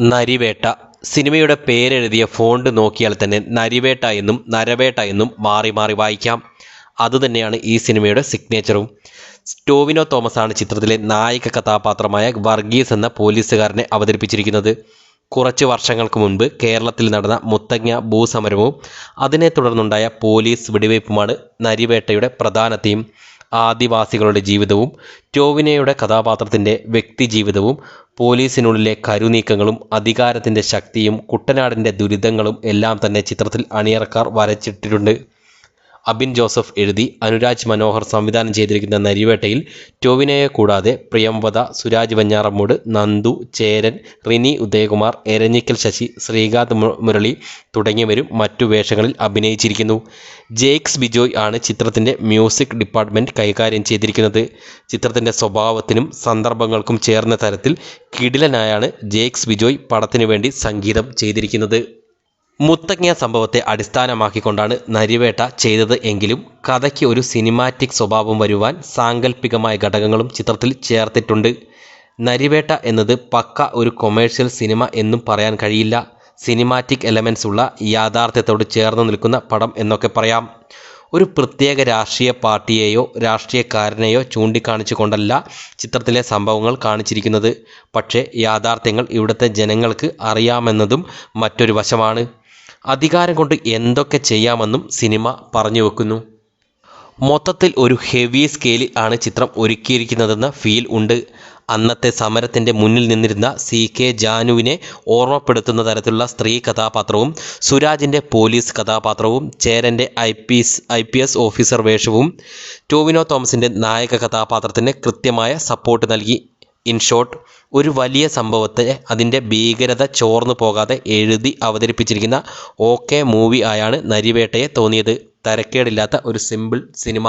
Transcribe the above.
നരിവേട്ട. സിനിമയുടെ പേരെഴുതിയ ഫോണ്ട് നോക്കിയാൽ തന്നെ നരിവേട്ട എന്നും നരവേട്ട എന്നും മാറി മാറി വായിക്കാം. അതുതന്നെയാണ് ഈ സിനിമയുടെ സിഗ്നേച്ചറും സ്റ്റോവിനോ തോമസ് ആണ് ചിത്രത്തിലെ നായിക കഥാപാത്രമായ വർഗീസ് എന്ന പോലീസുകാരനെ അവതരിപ്പിച്ചിരിക്കുന്നത്. കുറച്ച് വർഷങ്ങൾക്ക് മുൻപ് കേരളത്തിൽ നടന്ന മുത്തങ്ങ ഭൂസമരവും അതിനെ തുടർന്നുണ്ടായ പോലീസ് വെടിവയ്പ്പുമാണ് നരിവേട്ടയുടെ പ്രധാന തീം ആദിവാസികളുടെ ജീവിതവും ടോവിനയുടെ കഥാപാത്രത്തിന്റെ വ്യക്തിജീവിതവും പോലീസിനുള്ളിലെ കരുനീക്കങ്ങളും അധികാരത്തിന്റെ ശക്തിയും കുട്ടനാടിന്റെ ദുരിതങ്ങളും എല്ലാം തന്നെ ചിത്രത്തിൽ അണിയറക്കാർ വരച്ചിട്ടിട്ടുണ്ട്. അബിൻ ജോസഫ് എഴുതി അനുരാജ് മനോഹർ സംവിധാനം ചെയ്തിരിക്കുന്ന നരിവേട്ടയിൽ ടോവിനയെ കൂടാതെ പ്രിയംവദ സുരാജ് വഞ്ഞാറമ്മൂട് നന്ദു ചേരൻ റിനി ഉദയകുമാർ എരഞ്ഞിക്കൽ ശശി ശ്രീകാന്ത് മുരളി തുടങ്ങിയവരും മറ്റു വേഷങ്ങളിൽ അഭിനയിച്ചിരിക്കുന്നു. ജേക്സ് ബിജോയ് ആണ് ചിത്രത്തിന്റെ മ്യൂസിക് ഡിപ്പാർട്ട്മെന്റ് കൈകാര്യം ചെയ്തിരിക്കുന്നത്. ചിത്രത്തിന്റെ സ്വഭാവത്തിനും സന്ദർഭങ്ങൾക്കും ചേർന്ന തരത്തിൽ കിടിലനായാണ് ജേക്സ് ബിജോയ് പടത്തിനു വേണ്ടി സംഗീതം ചെയ്തിരിക്കുന്നത്. മുത്തങ്ങ സംഭവത്തെ അടിസ്ഥാനമാക്കിക്കൊണ്ടാണ് നരിവേട്ട ചെയ്തത് എങ്കിലും കഥയ്ക്ക് ഒരു സിനിമാറ്റിക് സ്വഭാവം വരുവാൻ സാങ്കല്പികമായ ഘടകങ്ങളും ചിത്രത്തിൽ ചേർത്തിട്ടുണ്ട്. നരിവേട്ട എന്നത് പക്ക ഒരു കൊമേഴ്ഷ്യൽ സിനിമ എന്നും പറയാൻ കഴിയില്ല. സിനിമാറ്റിക് എലമെൻസ് ഉള്ള യാഥാർത്ഥ്യത്തോട് ചേർന്ന് നിൽക്കുന്ന പടം എന്നൊക്കെ പറയാം. ഒരു പ്രത്യേക രാഷ്ട്രീയ പാർട്ടിയെയോ രാഷ്ട്രീയക്കാരനെയോ ചൂണ്ടിക്കാണിച്ചുകൊണ്ടല്ല ചിത്രത്തിലെ സംഭവങ്ങൾ കാണിച്ചിരിക്കുന്നത്. പക്ഷേ യാഥാർത്ഥ്യങ്ങൾ ഇവിടുത്തെ ജനങ്ങൾക്ക് അറിയാമെന്നതും മറ്റൊരു വശമാണ്. അധികാരം കൊണ്ട് എന്തൊക്കെ ചെയ്യാമെന്നും സിനിമ പറഞ്ഞു വെക്കുന്നു. മൊത്തത്തിൽ ഒരു ഹെവി സ്കെയിലിൽ ആണ് ചിത്രം ഒരുക്കിയിരിക്കുന്നതെന്ന ഫീൽ ഉണ്ട്. അന്നത്തെ സമരത്തിന്റെ മുന്നിൽ നിന്നിരുന്ന സി കെ ജാനുവിനെ ഓർമ്മപ്പെടുത്തുന്ന തരത്തിലുള്ള സ്ത്രീ കഥാപാത്രവും സുരാജിന്റെ പോലീസ് കഥാപാത്രവും ചേരന്റെ I P S I P S officer വേഷവും ടോവിനോ തോമസിന്റെ നായക കഥാപാത്രത്തിന് കൃത്യമായ സപ്പോർട്ട് നൽകി. ഇൻ ഷോർട്ട് ഒരു വലിയ സംഭവത്തെ അതിന്റെ ഭീകരത ചോർന്നു പോകാതെ എഴുതി അവതരിപ്പിച്ചിരിക്കുന്ന ഓക്കെ മൂവി ആയാണ് നരിവേട്ടയെ തോന്നിയത്. തരക്കേടില്ലാത്ത ഒരു സിമ്പിൾ സിനിമ